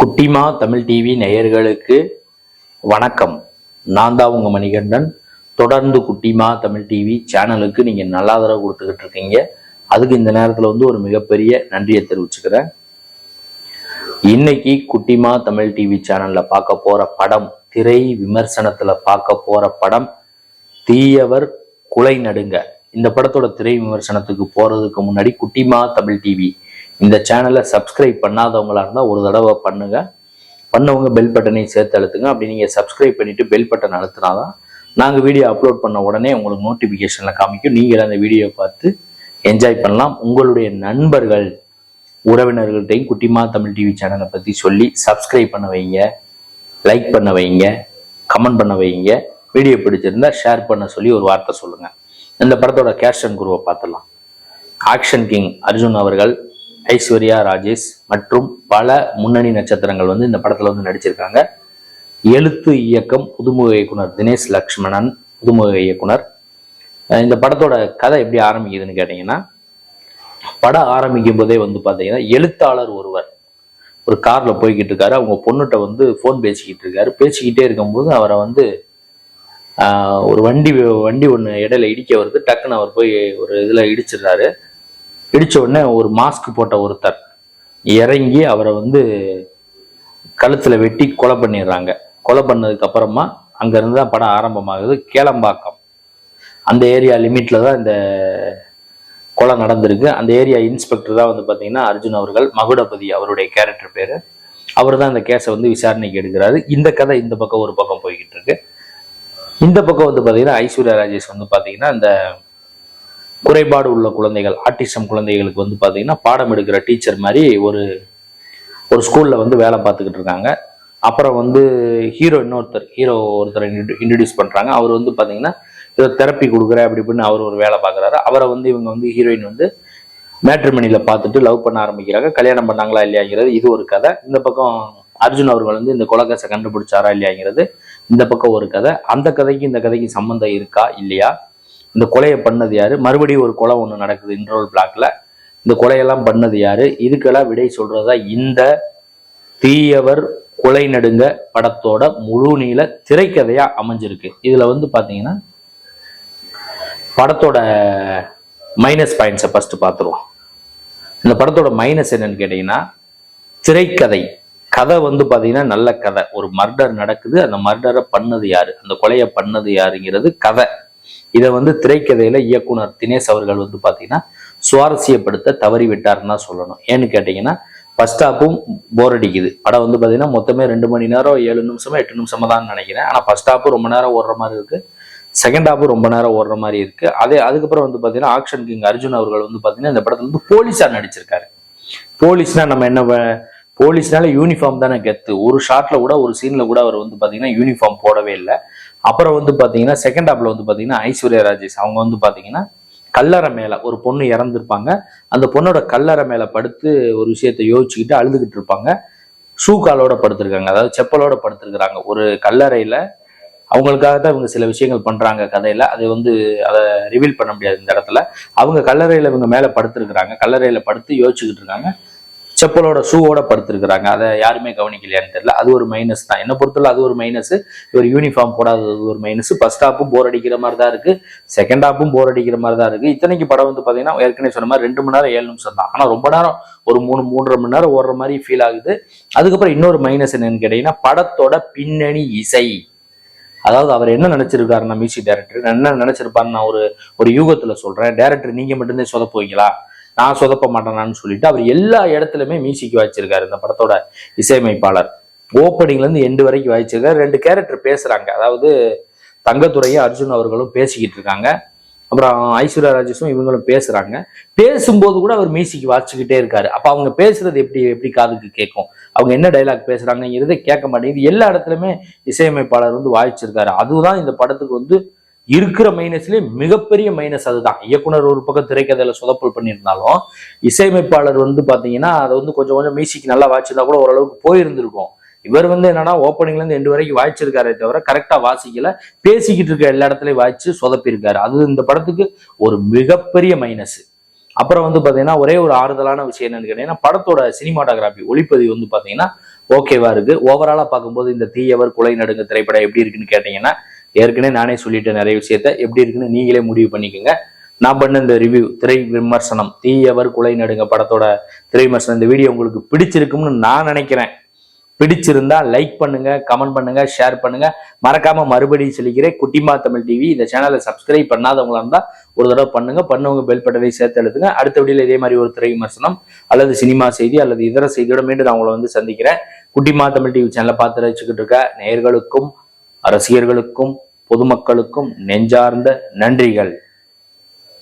குட்டிமா தமிழ் டிவி நேயர்களுக்கு வணக்கம். நான் தான் உங்க மணிகண்டன். தொடர்ந்து குட்டிமா தமிழ் டிவி சேனலுக்கு நீங்க நல்லா தடவை கொடுத்துக்கிட்டு இருக்கீங்க. அதுக்கு இந்த நேரத்துல வந்து ஒரு மிகப்பெரிய நன்றியை தெரிவிச்சுக்கிறேன். இன்னைக்கு குட்டிமா தமிழ் டிவி சேனல்ல பார்க்க போற படம் திரை விமர்சனத்துல பார்க்க போற படம் தீயவர் குலை நடுங்க. இந்த படத்தோட திரை விமர்சனத்துக்கு போறதுக்கு முன்னாடி குட்டிமா தமிழ் டிவி இந்த சேனலை சப்ஸ்கிரைப் பண்ணாதவங்களா இருந்தால் ஒரு தடவை பண்ணுங்க. பண்ணவங்க பெல் பட்டனையும் சேர்த்து அழுத்துங்க. அப்படி நீங்கள் சப்ஸ்கிரைப் பண்ணிட்டு பெல் பட்டன் அழுத்தினாதான் நாங்கள் வீடியோ அப்லோட் பண்ண உடனே உங்களுக்கு நோட்டிஃபிகேஷனில் காமிக்கும். நீங்கள் அந்த வீடியோ பார்த்து என்ஜாய் பண்ணலாம். உங்களுடைய நண்பர்கள் உறவினர்கள்ட்டையும் குட்டிமா தமிழ் டிவி சேனலை பற்றி சொல்லி சப்ஸ்கிரைப் பண்ண வைங்க. லைக் பண்ண வைங்க. கமெண்ட் பண்ண வைங்க. வீடியோ பிடிச்சிருந்தா ஷேர் பண்ண சொல்லி ஒரு வார்த்தை சொல்லுங்கள் இந்த படத்தோட கேஷ் அண்ட் குருவை பார்த்துடலாம். ஆக்ஷன் கிங் அர்ஜுன் அவர்கள் ஐஸ்வர்யா ராஜேஷ் மற்றும் பல முன்னணி நட்சத்திரங்கள் வந்து இந்த படத்துல வந்து நடிச்சிருக்காங்க. எழுத்து இயக்கம் புதுமுக இயக்குனர் தினேஷ் லக்ஷ்மணன் புதுமுக இயக்குனர். இந்த படத்தோட கதை எப்படி ஆரம்பிக்குதுன்னு கேட்டிங்கன்னா படம் ஆரம்பிக்கும் போதே வந்து பார்த்தீங்கன்னா எழுத்தாளர் ஒருவர் ஒரு கார்ல போய்கிட்டு இருக்காரு. அவங்க பொண்ணுகிட்ட வந்து ஃபோன் பேசிக்கிட்டு இருக்காரு. பேசிக்கிட்டே இருக்கும்போது அவரை வந்து ஒரு வண்டி வண்டி ஒன்று இடையில இடிக்க வருது. டக்குன்னு அவர் போய் ஒரு இதில் இடிச்சிடுறாரு. இடித்த உடனே ஒரு மாஸ்க் போட்ட ஒருத்தர் இறங்கி அவரை வந்து கழுத்தில் வெட்டி கொலை பண்ணிடுறாங்க. கொலை பண்ணதுக்கு அப்புறமா அங்கேருந்து தான் படம் ஆரம்பமாகுது. கேளம்பாக்கம். அந்த ஏரியா லிமிட்ல தான் இந்த கொலை நடந்திருக்கு. அந்த ஏரியா இன்ஸ்பெக்டர் தான் வந்து பார்த்தீங்கன்னா அர்ஜுன் அவர்கள் மகுடபதி அவருடைய கேரக்டர் பேர். அவர் தான் இந்த கேஸை வந்து விசாரணைக்கு எடுக்கிறாரு. இந்த கதை இந்த பக்கம் ஒரு பக்கம் போய்கிட்டு இருக்கு. இந்த பக்கம் வந்து பார்த்தீங்கன்னா ஐஸ்வர்யா ராஜேஷ் வந்து பார்த்தீங்கன்னா இந்த குறைபாடு உள்ள குழந்தைகள் ஆட்டிசம் குழந்தைகளுக்கு வந்து பார்த்தீங்கன்னா பாடம் எடுக்கிற டீச்சர் மாதிரி ஒரு ஒரு ஸ்கூலில் வந்து வேலை பார்த்துக்கிட்டு இருக்காங்க. அப்புறம் வந்து ஹீரோ இன்னொருத்தர் ஹீரோ ஒருத்தரை இன்ட்ரடியூஸ் பண்ணுறாங்க அவர் வந்து பார்த்தீங்கன்னா ஏதோ தெரப்பி கொடுக்குற அப்படி இப்படின்னு அவர் ஒரு வேலை பார்க்குறாரு. அவரை வந்து இவங்க வந்து ஹீரோயின் வந்து மேட்ரிமணியில் பார்த்துட்டு லவ் பண்ண ஆரம்பிக்கிறாங்க. கல்யாணம் பண்ணாங்களா இல்லையாங்கிறது இது ஒரு கதை. இந்த பக்கம் அர்ஜுன் அவர்கள் வந்து இந்த கொலகசை கண்டுபிடிச்சாரா இல்லையாங்கிறது இந்த பக்கம் ஒரு கதை. அந்த கதைக்கு இந்த கதைக்கு சம்மந்தம் இருக்கா? இல்லையா? இந்த கொலையை பண்ணது யாரு? மறுபடியும் ஒரு கொலை ஒன்று நடக்குது இன்ட்ரோல் பிளாக்ல இந்த கொலையெல்லாம் பண்ணது யாரு? இதுக்கெல்லாம் விடை சொல்றதா இந்த தீயவர் கொலை நடுங்க படத்தோட முழு நீள திரைக்கதையா அமைஞ்சிருக்கு. இதுல வந்து பாத்தீங்கன்னா படத்தோட மைனஸ் பாயிண்ட்ஸை ஃபர்ஸ்ட் பார்த்துருவோம் இந்த படத்தோட மைனஸ் என்னன்னு கேட்டீங்கன்னா திரைக்கதை. கதை வந்து பாத்தீங்கன்னா நல்ல கதை. ஒரு மர்டர் நடக்குது அந்த மர்டரை பண்ணது யாரு? அந்த கொலையை பண்ணது யாருங்கிறது கதை. இதை வந்து திரைக்கதையில இயக்குனர் தினேஷ் அவர்கள் வந்து பாத்தீங்கன்னா சுவாரஸ்யப்படுத்த தவறிவிட்டாருன்னு தான் சொல்லணும். ஏன்னு கேட்டீங்கன்னா ஃபர்ஸ்ட் ஹாப்பும் போர் அடிக்குது. படம் வந்து பாத்தீங்கன்னா மொத்தமே ரெண்டு மணி நேரம் ஏழு நிமிஷமா எட்டு நிமிஷமா தான் நினைக்கிறேன். ஆனா ஃபர்ஸ்ட் ஹாப்பு ரொம்ப நேரம் ஓடுற மாதிரி இருக்கு. செகண்ட் ஹாப்பும் ரொம்ப நேரம் ஓடுற மாதிரி இருக்கு. அதே அதுக்கப்புறம் வந்து பாத்தீங்கன்னா ஆக்ஷன் கிங் அர்ஜுன் அவர்கள் வந்து பாத்தீங்கன்னா இந்த படத்துல வந்து போலீஸா நடிச்சிருக்காரு. போலீஸ்னா நம்ம என்ன போலீஸ்னால யூனிஃபார்ம் தானே கெத்து. ஒரு ஷாட்ல கூட ஒரு சீன்ல கூட அவர் வந்து பாத்தீங்கன்னா யூனிஃபார்ம் போடவே இல்லை. அப்புறம் வந்து பார்த்தீங்கன்னா செகண்ட் ஹாப்ல வந்து பார்த்தீங்கன்னா ஐஸ்வர்யா ராஜேஷ் அவங்க வந்து பார்த்தீங்கன்னா கல்லறை மேல ஒரு பொண்ணு இறந்துருப்பாங்க. அந்த பொண்ணோட கல்லறை மேல படுத்து ஒரு விஷயத்த யோசிச்சுக்கிட்டு அழுதுகிட்டு இருப்பாங்க. ஷூ காலோட படுத்திருக்காங்க. அதாவது செப்பலோட படுத்திருக்கிறாங்க. ஒரு கல்லறையில அவங்களுக்காக தான் இவங்க சில விஷயங்கள் பண்றாங்க கதையில. அதை வந்து அதை ரிவீல் பண்ண முடியாது இந்த இடத்துல. அவங்க கல்லறையில இவங்க மேல படுத்திருக்கிறாங்க. கல்லறையில படுத்து யோசிச்சுக்கிட்டு இருக்காங்க. செப்பலோட ஷூவோட படுத்திருக்கிறாங்க. அதை யாருமே கவனிக்கலையான்னு தெரியல. அது ஒரு மைனஸ் தான். என்ன பொறுத்தவரை அது ஒரு மைனஸ் இவர் யூனிஃபார்ம் போடாதது ஒரு மைனஸ் ஃபர்ஸ்ட் ஹாப்பும் போர் அடிக்கிற மாதிரி தான் இருக்கு. செகண்ட் ஹாப்பும் போர் அடிக்கிற மாதிரி தான் இருக்கு. இத்தனைக்கு படம் வந்து பார்த்தீங்கன்னா ஏற்கனவே சொன்ன மாதிரி ரெண்டு மணி நேரம் ஏழு நிமிஷம் தான். ஆனால் ரொம்ப நேரம் ஒரு மூணு மூன்றரை மணி நேரம் ஓடுற மாதிரி ஃபீல் ஆகுது. அதுக்கப்புறம் இன்னொரு மைனஸ் என்னன்னு கேட்டீங்கன்னா படத்தோட பின்னணி இசை. அதாவது அவர் என்ன நினைச்சிருக்காருன்னா மியூசிக் டைரக்டர் என்ன நினைச்சிருப்பாருன்னு நான் ஒரு ஒரு யூகத்துல சொல்றேன். டைரக்டர் நீங்க மட்டும்தான் சொதப்புவீங்களா? நான் சொதப்ப மாட்டேனான்னு சொல்லிட்டு அவர் எல்லா இடத்துலையுமே மியூசிக் வாய்ச்சிருக்காரு. இந்த படத்தோட இசையமைப்பாளர். ஓப்பனிங்லேருந்து எண்டு வரைக்கும் வாய்ச்சிருக்காரு. ரெண்டு கேரக்டர் பேசுகிறாங்க அதாவது தங்கத்துறையும் அர்ஜுன் அவர்களும் பேசிக்கிட்டு இருக்காங்க. அப்புறம் ஐஸ்வர்யா ராஜேஷும் இவங்களும் பேசுறாங்க. பேசும்போது கூட அவர் மியூசிக் வாசிச்சுக்கிட்டே இருக்காரு. அப்ப அவங்க பேசுறது எப்படி எப்படி காதுக்கு கேட்கும்? அவங்க என்ன டைலாக் பேசுறாங்கிறதே கேட்க மாட்டேங்குது. எல்லா இடத்துலயுமே இசையமைப்பாளர் வந்து வாய்ச்சிருக்காரு. அதுதான் இந்த படத்துக்கு வந்து இருக்கிற மைனஸ்லயே மிகப்பெரிய மைனஸ் அதுதான். இயக்குனர் ஒரு பக்கம் திரைக்கதையில சொதப்பல் பண்ணியிருந்தாலும் இசையமைப்பாளர் வந்து பாத்தீங்கன்னா அதை வந்து கொஞ்சம் கொஞ்சம் மியூசிக் நல்லா வாய்ச்சிருந்தா கூட ஓரளவுக்கு போயிருந்திருக்கும். இவர் வந்து என்னன்னா ஓப்பனிங்ல இருந்து எண்டு வரைக்கும் வாய்ச்சிருக்காரே தவிர கரெக்டா வாசிக்கல. பேசிக்கிட்டு இருக்க எல்லா இடத்துலயும் வாய்ச்சு சொதப்பிருக்காரு அது இந்த படத்துக்கு ஒரு மிகப்பெரிய மைனஸ் அப்புறம் வந்து பாத்தீங்கன்னா ஒரே ஒரு ஆறுதலான விஷயம் என்னன்னு கேட்டீங்கன்னா படத்தோட சினிமாட்டோகிராஃபி ஒளிப்பதிவு வந்து பாத்தீங்கன்னா ஓகேவா இருக்கு. ஓவராலா பார்க்கும்போது இந்த தீயவர் குலை நடுங்க திரைப்படம் எப்படி இருக்குன்னு கேட்டீங்கன்னா ஏற்கனவே நானே சொல்லிட்டேன் நிறைய விஷயத்த. எப்படி இருக்குன்னு நீங்களே முடிவு பண்ணிக்கோங்க. நான் பண்ண இந்த ரிவ்யூ திரை விமர்சனம் தீயவர் குலை நடுங்க படத்தோட திரை விமர்சனம் இந்த வீடியோ உங்களுக்கு பிடிச்சிருக்கும்னு நான் நினைக்கிறேன். பிடிச்சிருந்தா லைக் பண்ணுங்க கமெண்ட் பண்ணுங்க ஷேர் பண்ணுங்க. மறக்காம மறுபடியும் சொல்லிக்கிறேன் குட்டிமா தமிழ் டிவி இந்த சேனலை சப்ஸ்கிரைப் பண்ணாதவங்களா இருந்தா ஒரு தடவை பண்ணுங்க. பண்ணவங்க பெல் பட்டனை சேர்த்து எழுதுங்க அடுத்த வீடியோல இதே மாதிரி ஒரு திரை விமர்சனம் அல்லது சினிமா செய்தி அல்லது இதர செய்தியோட மீண்டும் நான் உங்களை வந்து சந்திக்கிறேன். குட்டிமா தமிழ் டிவி சேனலை பார்த்து ரசிச்சுக்கிட்டு இருக்க நேர்களுக்கும் அரசியர்களுக்கும் பொதுமக்களுக்கும் நெஞ்சார்ந்த நன்றிகள்.